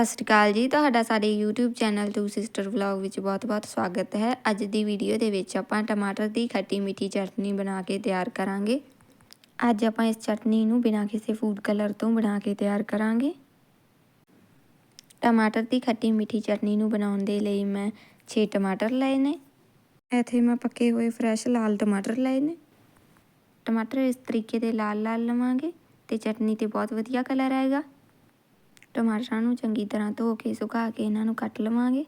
ਸਤਿ ਸ਼੍ਰੀ ਅਕਾਲ ਜੀ। ਤੁਹਾਡਾ ਸਾਡੇ YouTube channel two sister vlog ਵਿੱਚ ਬਹੁਤ-ਬਹੁਤ ਸਵਾਗਤ ਹੈ। ਅੱਜ ਦੀ ਵੀਡੀਓ ਦੇ ਵਿੱਚ ਆਪਾਂ ਟਮਾਟਰ ਦੀ ਖੱਟੀ ਮਿੱਠੀ ਚਟਨੀ ਬਣਾ ਕੇ ਤਿਆਰ ਕਰਾਂਗੇ। ਅੱਜ ਆਪਾਂ ਇਸ ਚਟਨੀ ਨੂੰ ਬਿਨਾਂ ਕਿਸੇ ਫੂਡ ਕਲਰ ਤੋਂ ਬਣਾ ਕੇ ਤਿਆਰ ਕਰਾਂਗੇ। ਟਮਾਟਰ ਦੀ ਖੱਟੀ ਮਿੱਠੀ ਚਟਨੀ ਨੂੰ ਬਣਾਉਣ ਦੇ ਲਈ ਮੈਂ 6 ਟਮਾਟਰ ਲਏ ਨੇ। ਇੱਥੇ ਮੈਂ ਪੱਕੇ ਹੋਏ ਫਰੈਸ਼ ਲਾਲ ਟਮਾਟਰ ਲਏ ਨੇ। ਟਮਾਟਰ ਇਸ ਤਰੀਕੇ ਦੇ ਲਾਲ ਲਾਲ ਲਵਾਂਗੇ ਤੇ ਚਟਨੀ ਤੇ ਬਹੁਤ ਵਧੀਆ ਕਲਰ ਆਏਗਾ। ਟਮਾਟਰਾਂ ਨੂੰ ਚੰਗੀ ਤਰ੍ਹਾਂ ਧੋ ਕੇ, ਸੁਕਾ ਕੇ ਇਹਨਾਂ ਨੂੰ ਕੱਟ ਲਵਾਂਗੇ।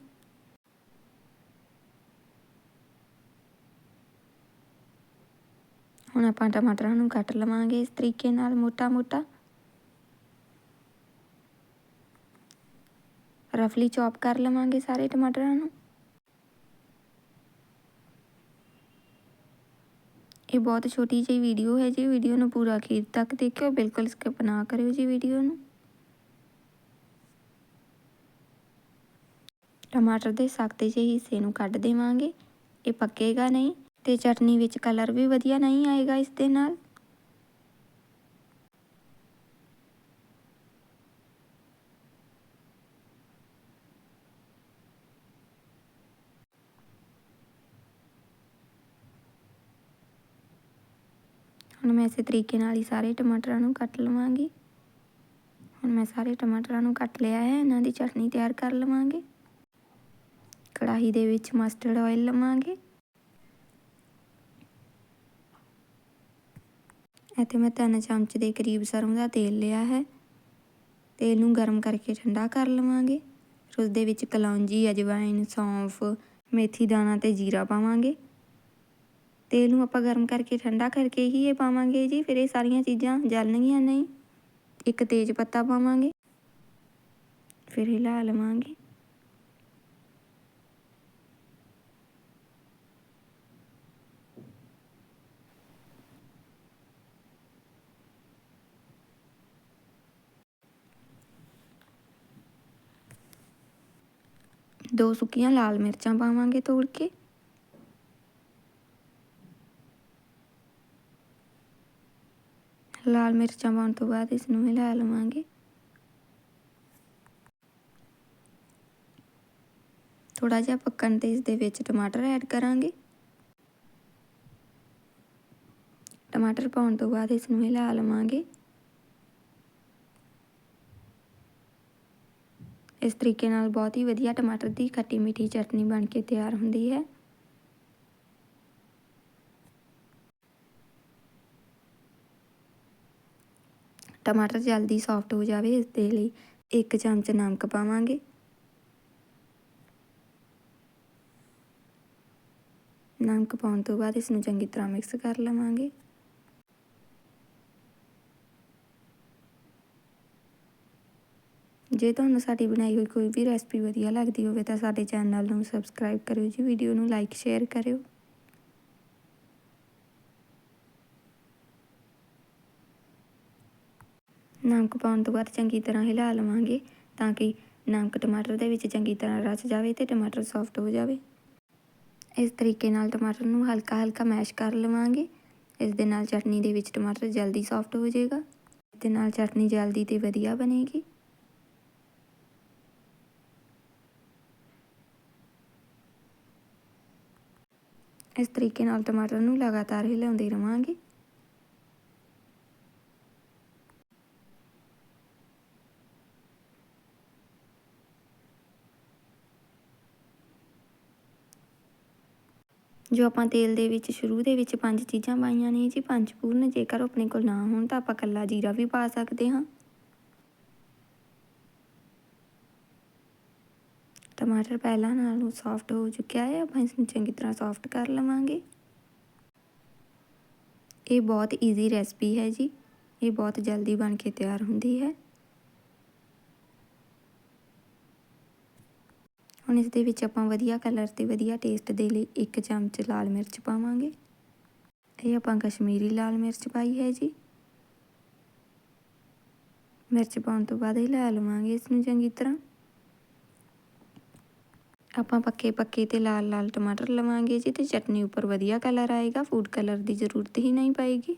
ਹੁਣ ਆਪਾਂ ਟਮਾਟਰਾਂ ਨੂੰ ਕੱਟ ਲਵਾਂਗੇ ਇਸ ਤਰੀਕੇ ਨਾਲ ਮੋਟਾ-ਮੋਟਾ ਰਫਲੀ ਚੌਪ ਕਰ ਲਵਾਂਗੇ ਸਾਰੇ ਟਮਾਟਰਾਂ ਨੂੰ। ਇਹ ਬਹੁਤ ਛੋਟੀ ਜਿਹੀ ਵੀਡੀਓ ਹੈ ਜੀ, ਵੀਡੀਓ ਨੂੰ ਪੂਰਾ ਅਖੀਰ ਤੱਕ ਦੇਖਿਓ, ਬਿਲਕੁਲ ਸਕਿਪ ਨਾ ਕਰਿਓ ਜੀ ਵੀਡੀਓ ਨੂੰ। ਟਮਾਟਰ ਦੇ ਸਖਤੇ ਜਿਹੇ ਹਿੱਸੇ ਨੂੰ ਕੱਢ ਦੇਵਾਂਗੇ। ਇਹ ਪੱਕੇਗਾ ਨਹੀਂ ਤੇ ਚਟਨੀ ਵਿੱਚ ਕਲਰ ਵੀ ਵਧੀਆ ਨਹੀਂ ਆਏਗਾ ਇਸ ਦੇ ਨਾਲ। ਹੁਣ ਮੈਂ ਇਸੇ ਤਰੀਕੇ ਨਾਲ ਹੀ ਸਾਰੇ ਟਮਾਟਰਾਂ ਨੂੰ ਕੱਟ ਲਵਾਂਗੀ। ਹੁਣ ਮੈਂ ਸਾਰੇ ਟਮਾਟਰਾਂ ਨੂੰ ਕੱਟ ਲਿਆ ਹੈ, ਇਹਨਾਂ ਦੀ ਚਟਨੀ ਤਿਆਰ ਕਰ ਲਵਾਂਗੇ। ਕੜਾਹੀ ਦੇ ਵਿੱਚ ਮਸਟਰਡ ਆਇਲ ਲਵਾਂਗੇ। ਇੱਥੇ ਮੈਂ 3 ਚਮਚ ਦੇ ਕਰੀਬ ਸਰੋਂ ਦਾ ਤੇਲ ਲਿਆ ਹੈ। ਤੇਲ ਨੂੰ ਗਰਮ ਕਰਕੇ ਠੰਡਾ ਕਰ ਲਵਾਂਗੇ। ਫਿਰ ਉਸ ਦੇ ਵਿੱਚ ਕਲੌਂਜੀ ਅਜਵਾਇਨ ਸੌਂਫ, ਮੇਥੀ, ਦਾਣਾ ਤੇ ਜੀਰਾ ਪਾਵਾਂਗੇ। ਤੇਲ ਨੂੰ ਆਪਾਂ ਗਰਮ ਕਰਕੇ ਠੰਡਾ ਕਰਕੇ ਹੀ ਇਹ ਪਾਵਾਂਗੇ ਜੀ, ਫਿਰ ਇਹ ਸਾਰੀਆਂ ਚੀਜ਼ਾਂ ਜਲਣਗੀਆਂ ਨਹੀਂ। ਇੱਕ ਤੇਜ ਪੱਤਾ ਪਾਵਾਂਗੇ। ਫਿਰ ਹਿਲਾ ਲਵਾਂਗੇ। ਦੋ ਸੁੱਕੀਆਂ ਲਾਲ ਮਿਰਚਾਂ ਪਾਵਾਂਗੇ ਤੋੜ ਕੇ। ਲਾਲ ਮਿਰਚਾਂ ਪਾਉਣ ਤੋਂ ਬਾਅਦ ਇਸ ਨੂੰ ਹਿਲਾ ਲਵਾਂਗੇ। ਥੋੜਾ ਜਿਹਾ ਪੱਕਣ ਤੇ ਇਸ ਦੇ ਵਿੱਚ ਟਮਾਟਰ ਐਡ ਕਰਾਂਗੇ। ਟਮਾਟਰ ਪਾਉਣ ਤੋਂ ਬਾਅਦ ਇਸ ਨੂੰ ਹਿਲਾ ਲਵਾਂਗੇ। ਇਸ ਤਰੀਕੇ ਨਾਲ ਬਹੁਤ ਹੀ ਵਧੀਆ ਟਮਾਟਰ ਦੀ ਖੱਟੀ ਮਿੱਠੀ ਚਟਨੀ ਬਣ ਕੇ ਤਿਆਰ ਹੁੰਦੀ ਹੈ। ਟਮਾਟਰ ਜਲਦੀ ਸੌਫਟ ਹੋ ਜਾਵੇ, ਇਸ ਦੇ ਲਈ ਇੱਕ ਚਮਚ ਨਮਕ ਪਾਵਾਂਗੇ। ਨਮਕ ਪਾਉਣ ਤੋਂ ਬਾਅਦ ਇਸ ਨੂੰ ਚੰਗੀ ਤਰ੍ਹਾਂ ਮਿਕਸ ਕਰ ਲਵਾਂਗੇ। ਜੇ ਤੁਹਾਨੂੰ ਸਾਡੀ ਬਣਾਈ ਹੋਈ ਕੋਈ ਵੀ ਰੈਸਪੀ ਵਧੀਆ ਲੱਗਦੀ ਹੋਵੇ ਤਾਂ ਸਾਡੇ ਚੈਨਲ ਨੂੰ ਸਬਸਕ੍ਰਾਈਬ ਕਰਿਓ ਜੀ, ਵੀਡੀਓ ਨੂੰ ਲਾਈਕ, ਸ਼ੇਅਰ ਕਰਿਓ। ਨਮਕ ਪਾਉਣ ਤੋਂ ਬਾਅਦ ਚੰਗੀ ਤਰ੍ਹਾਂ ਹਿਲਾ ਲਵਾਂਗੇ ਤਾਂ ਕਿ ਨਮਕ ਟਮਾਟਰ ਦੇ ਵਿੱਚ ਚੰਗੀ ਤਰ੍ਹਾਂ ਰਚ ਜਾਵੇ ਤੇ ਟਮਾਟਰ ਸੌਫਟ ਹੋ ਜਾਵੇ। ਇਸ ਤਰੀਕੇ ਨਾਲ ਟਮਾਟਰ ਨੂੰ ਹਲਕਾ ਹਲਕਾ ਮੈਸ਼ ਕਰ ਲਵਾਂਗੇ। ਇਸ ਦੇ ਨਾਲ ਚਟਨੀ ਦੇ ਵਿੱਚ ਟਮਾਟਰ ਜਲਦੀ ਸੌਫਟ ਹੋ ਜਾਏਗਾ। ਇਸ ਦੇ ਨਾਲ ਚਟਨੀ ਜਲਦੀ ਤੇ ਵਧੀਆ ਬਣੇਗੀ। ਇਸ ਤਰੀਕੇ ਨਾਲ ਟਮਾਟਰ ਨੂੰ ਲਗਾਤਾਰ ਹਿਲਾਉਂਦੇ ਰਵਾਂਗੇ। ਜੋ ਆਪਾਂ ਤੇਲ ਦੇ ਵਿੱਚ ਸ਼ੁਰੂ ਦੇ ਵਿੱਚ ਪੰਜ ਚੀਜ਼ਾਂ ਪਾਈਆਂ ਨੇ ਜੀ, ਪੰਜ ਪੂਰਨ। ਜੇਕਰ ਆਪਣੇ ਕੋਲ ਨਾ ਹੋਣ ਤਾਂ ਆਪਾਂ ਕੱਲਾ ਜੀਰਾ ਵੀ ਪਾ ਸਕਦੇ ਹਾਂ। ਟਮਾਟਰ ਪਹਿਲਾਂ ਨਾਲੋਂ ਸੌਫਟ ਹੋ ਚੁੱਕਿਆ ਹੈ, ਆਪਾਂ ਇਸ ਨੂੰ ਚੰਗੀ ਤਰ੍ਹਾਂ ਸੌਫਟ ਕਰ ਲਵਾਂਗੇ। ਇਹ ਬਹੁਤ ਈਜ਼ੀ ਰੈਸਪੀ ਹੈ ਜੀ। ਇਹ ਬਹੁਤ ਜਲਦੀ ਬਣ ਕੇ ਤਿਆਰ ਹੁੰਦੀ ਹੈ। ਹੁਣ ਇਸ ਦੇ ਵਿੱਚ ਆਪਾਂ ਵਧੀਆ ਕਲਰ ਤੇ ਵਧੀਆ ਟੇਸਟ ਦੇ ਲਈ ਇੱਕ ਚਮਚ ਲਾਲ ਮਿਰਚ ਪਾਵਾਂਗੇ। ਇਹ ਆਪਾਂ ਕਸ਼ਮੀਰੀ ਲਾਲ ਮਿਰਚ ਪਾਈ ਹੈ ਜੀ। ਮਿਰਚ ਪਾਉਣ ਤੋਂ ਬਾਅਦ ਹਿਲਾ ਲਵਾਂਗੇ ਇਸ ਨੂੰ ਚੰਗੀ ਤਰ੍ਹਾਂ। ਆਪਾਂ ਪੱਕੇ ਪੱਕੇ ਤੇ ਲਾਲ ਲਾਲ ਟਮਾਟਰ ਲਵਾਂਗੇ ਜੀ ਤੇ ਚਟਨੀ ਉੱਪਰ ਵਧੀਆ ਕਲਰ ਆਏਗਾ ਫੂਡ ਕਲਰ ਦੀ ਜ਼ਰੂਰਤ ਹੀ ਨਹੀਂ ਪਏਗੀ।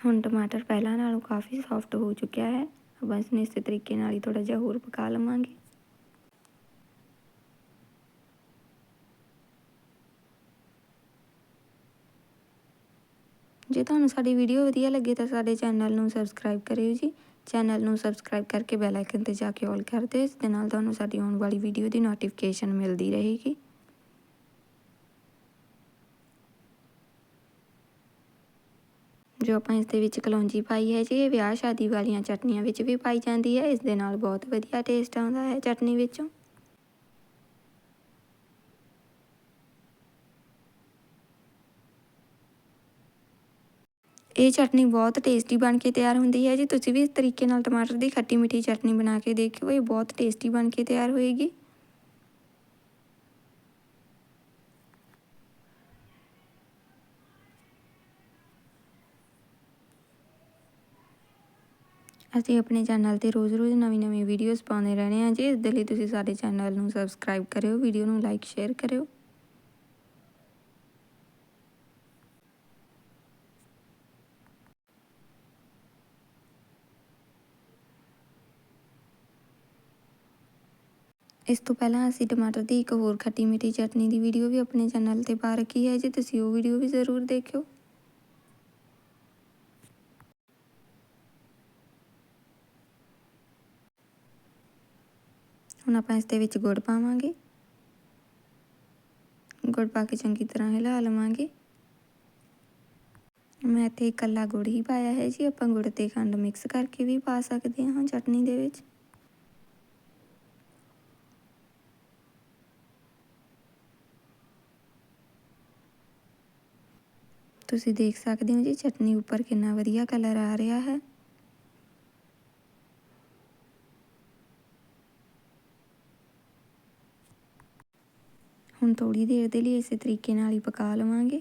ਹੁਣ ਟਮਾਟਰ ਪਹਿਲਾਂ ਨਾਲੋਂ ਕਾਫੀ ਸੌਫਟ ਹੋ ਚੁੱਕਿਆ ਹੈ, ਆਪਾਂ ਇਸ ਨੂੰ ਇਸੇ ਤਰੀਕੇ ਨਾਲ ਹੀ ਥੋੜਾ ਜਿਹਾ ਹੋਰ ਪਕਾ ਲਵਾਂਗੇ। ਜੇ ਤੁਹਾਨੂੰ ਸਾਡੀ ਵੀਡੀਓ ਵਧੀਆ ਲੱਗੇ ਤਾਂ ਸਾਡੇ ਚੈਨਲ ਨੂੰ ਸਬਸਕ੍ਰਾਈਬ ਕਰਿਓ ਜੀ। ਚੈਨਲ ਨੂੰ ਸਬਸਕ੍ਰਾਈਬ ਕਰਕੇ ਬੈਲ ਆਈਕਨ ਤੇ ਜਾ ਕੇ ਆਲ ਕਰ ਦਿਓ, ਇਸ ਦੇ ਨਾਲ ਤੁਹਾਨੂੰ ਸਾਡੀ ਆਉਣ ਵਾਲੀ ਵੀਡੀਓ ਦੀ ਨੋਟੀਫਿਕੇਸ਼ਨ ਮਿਲਦੀ ਰਹੇਗੀ। ਜੋ ਆਪਾਂ ਇਸ ਦੇ ਵਿੱਚ ਕਲੌਂਜੀ ਪਾਈ ਹੈ ਜੀ, ਇਹ ਵਿਆਹ ਸ਼ਾਦੀ ਵਾਲੀਆਂ ਚਟਨੀਆਂ ਵਿੱਚ ਵੀ ਪਾਈ ਜਾਂਦੀ ਹੈ, ਇਸ ਦੇ ਨਾਲ ਬਹੁਤ ਵਧੀਆ ਟੇਸਟ ਆਉਂਦਾ ਹੈ ਚਟਨੀ ਵਿੱਚੋਂ। ਇਹ ਚਟਨੀ ਬਹੁਤ ਟੇਸਟੀ ਬਣ ਕੇ ਤਿਆਰ ਹੁੰਦੀ ਹੈ ਜੀ। ਤੁਸੀਂ ਵੀ ਇਸ ਤਰੀਕੇ ਨਾਲ ਟਮਾਟਰ ਦੀ ਖੱਟੀ ਮਿੱਠੀ ਚਟਨੀ ਬਣਾ ਕੇ ਦੇਖਿਓ, ਇਹ ਬਹੁਤ ਟੇਸਟੀ ਬਣ ਕੇ ਤਿਆਰ ਹੋਏਗੀ। ਅਸੀਂ ਆਪਣੇ ਚੈਨਲ ਤੇ ਰੋਜ਼-ਰੋਜ਼ ਨਵੀਂ-ਨਵੀਂ ਵੀਡੀਓਜ਼ ਪਾਉਂਦੇ ਰਹਿੰਦੇ ਹਾਂ ਜੀ। ਇਸ ਦੇ ਲਈ ਤੁਸੀਂ ਸਾਡੇ ਚੈਨਲ ਨੂੰ ਸਬਸਕ੍ਰਾਈਬ ਕਰਿਓ ਵੀਡੀਓ ਨੂੰ ਲਾਈਕ ਸ਼ੇਅਰ ਕਰਿਓ। ਇਸ ਤੋਂ ਪਹਿਲਾਂ ਅਸੀਂ ਟਮਾਟਰ ਦੀ ਇੱਕ ਹੋਰ ਖੱਟੀ ਮਿੱਠੀ ਚਟਨੀ ਦੀ ਵੀਡੀਓ ਵੀ ਆਪਣੇ ਚੈਨਲ ਤੇ ਪਾ ਰੱਖੀ ਹੈ, ਜੀ ਤੁਸੀਂ ਉਹ ਵੀਡੀਓ ਵੀ ਜ਼ਰੂਰ ਦੇਖਿਓ। ਹੁਣ ਆਪਾਂ ਇਸ ਦੇ ਵਿੱਚ ਗੁੜ ਪਾਵਾਂਗੇ। ਗੁੜ ਪਾ ਕੇ ਚੰਗੀ ਤਰ੍ਹਾਂ ਹਿਲਾ ਲਵਾਂਗੇ। ਮੈਂ ਇੱਥੇ ਇਕੱਲਾ ਗੁੜ ਹੀ ਪਾਇਆ ਹੈ ਜੀ, ਆਪਾਂ ਗੁੜ ਤੇ ਖੰਡ ਮਿਕਸ ਕਰਕੇ ਵੀ ਪਾ ਸਕਦੇ ਹਾਂ ਚਟਨੀ ਦੇ ਵਿੱਚ। ਤੁਸੀਂ ਦੇਖ ਸਕਦੇ ਹੋ ਜੀ, ਚਟਨੀ ਉੱਪਰ ਕਿੰਨਾ ਵਧੀਆ ਕਲਰ ਆ ਰਿਹਾ ਹੈ। ਹੁਣ ਥੋੜੀ ਦੇਰ ਦੇ ਲਈ ਇਸੇ ਤਰੀਕੇ ਨਾਲ ਹੀ ਪਕਾ ਲਵਾਂਗੇ।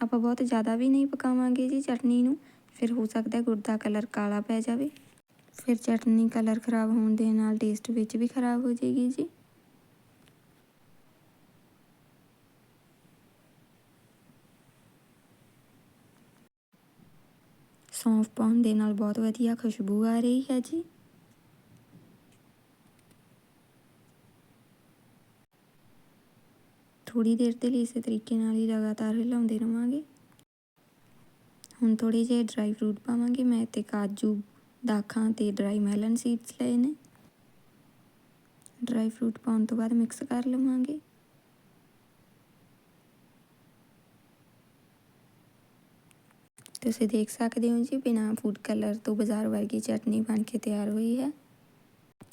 ਆਪਾਂ ਬਹੁਤ ਜ਼ਿਆਦਾ ਵੀ ਨਹੀਂ ਪਕਾਵਾਂਗੇ ਜੀ ਚਟਨੀ ਨੂੰ, ਫਿਰ ਹੋ ਸਕਦਾ ਗੁੜ ਦਾ ਕਲਰ ਕਾਲਾ ਪੈ ਜਾਵੇ। ਫਿਰ ਚਟਨੀ ਕਲਰ ਖਰਾਬ ਹੋਣ ਦੇ ਨਾਲ ਟੇਸਟ ਵਿੱਚ ਵੀ ਖਰਾਬ ਹੋ ਜਾਏਗੀ ਜੀ। ਸੌਂਫ ਪਾਉਣ ਦੇ ਨਾਲ ਬਹੁਤ ਵਧੀਆ ਖੁਸ਼ਬੂ ਆ ਰਹੀ ਹੈ ਜੀ। ਥੋੜੀ ਦੇਰ ਦੇ ਲਈ ਇਸੇ ਤਰੀਕੇ ਨਾਲ ਹੀ ਲਗਾਤਾਰ ਹਿਲਾਉਂਦੇ ਰਵਾਂਗੇ। ਹੁਣ ਥੋੜੇ ਜਿਹੇ ਡਰਾਈ ਫਰੂਟ ਪਾਵਾਂਗੇ। ਮੈਂ ਤੇ ਕਾਜੂ, ਦਾਖਾਂ ਤੇ ਡਰਾਈ ਮੈਲਨ ਸੀਡਸ ਲਏ ਨੇ। ਡਰਾਈ ਫਰੂਟ ਪਾਉਣ ਤੋਂ ਬਾਅਦ ਮਿਕਸ ਕਰ ਲਵਾਂਗੇ। ਤੁਸੀਂ ਦੇਖ ਸਕਦੇ ਹੋ ਜੀ, ਬਿਨਾ ਫੂਡ ਕਲਰ ਤੋਂ ਬਾਜ਼ਾਰ ਵਰਗੀ ਚਟਨੀ ਬਣ ਕੇ ਤਿਆਰ ਹੋਈ ਹੈ।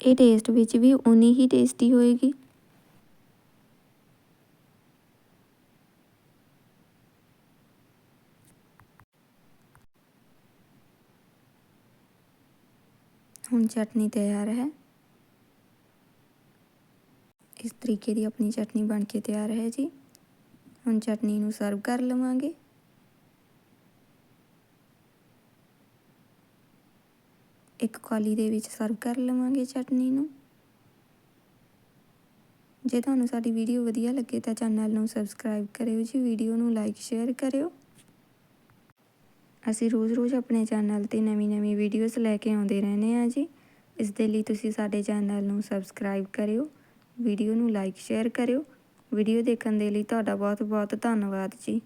ਇਹ ਟੇਸਟ ਵਿੱਚ ਵੀ ਉਨੀ ਹੀ ਟੇਸਟੀ ਹੋਏਗੀ। ਹੁਣ ਚਟਨੀ ਤਿਆਰ ਹੈ। ਇਸ ਤਰੀਕੇ ਦੀ ਆਪਣੀ ਚਟਨੀ ਬਣ ਕੇ ਤਿਆਰ ਹੈ ਜੀ। ਹੁਣ ਚਟਨੀ ਨੂੰ ਸਰਵ ਕਰ ਲਵਾਂਗੇ। ਇੱਕ ਕੌਲੀ ਦੇ ਵਿੱਚ ਸਰਵ ਕਰ ਲਵਾਂਗੇ ਚਟਨੀ ਨੂੰ। ਜੇ ਤੁਹਾਨੂੰ ਸਾਡੀ ਵੀਡੀਓ ਵਧੀਆ ਲੱਗੇ ਤਾਂ ਚੈਨਲ ਨੂੰ ਸਬਸਕ੍ਰਾਈਬ ਕਰਿਓ ਜੀ, ਵੀਡੀਓ ਨੂੰ ਲਾਈਕ, ਸ਼ੇਅਰ ਕਰਿਓ। ਅਸੀਂ ਰੋਜ਼-ਰੋਜ਼ ਆਪਣੇ ਚੈਨਲ ਤੇ ਨਵੀਂ-ਨਵੀਂ ਵੀਡੀਓਜ਼ ਲੈ ਕੇ ਆਉਂਦੇ ਰਹਿੰਦੇ ਆ ਜੀ। ਇਸ ਦੇ ਲਈ ਤੁਸੀਂ ਸਾਡੇ ਚੈਨਲ ਨੂੰ ਸਬਸਕ੍ਰਾਈਬ ਕਰਿਓ, ਵੀਡੀਓ ਨੂੰ ਲਾਈਕ, ਸ਼ੇਅਰ ਕਰਿਓ। ਵੀਡੀਓ ਦੇਖਣ ਦੇ ਲਈ ਤੁਹਾਡਾ ਬਹੁਤ-ਬਹੁਤ ਧੰਨਵਾਦ ਜੀ।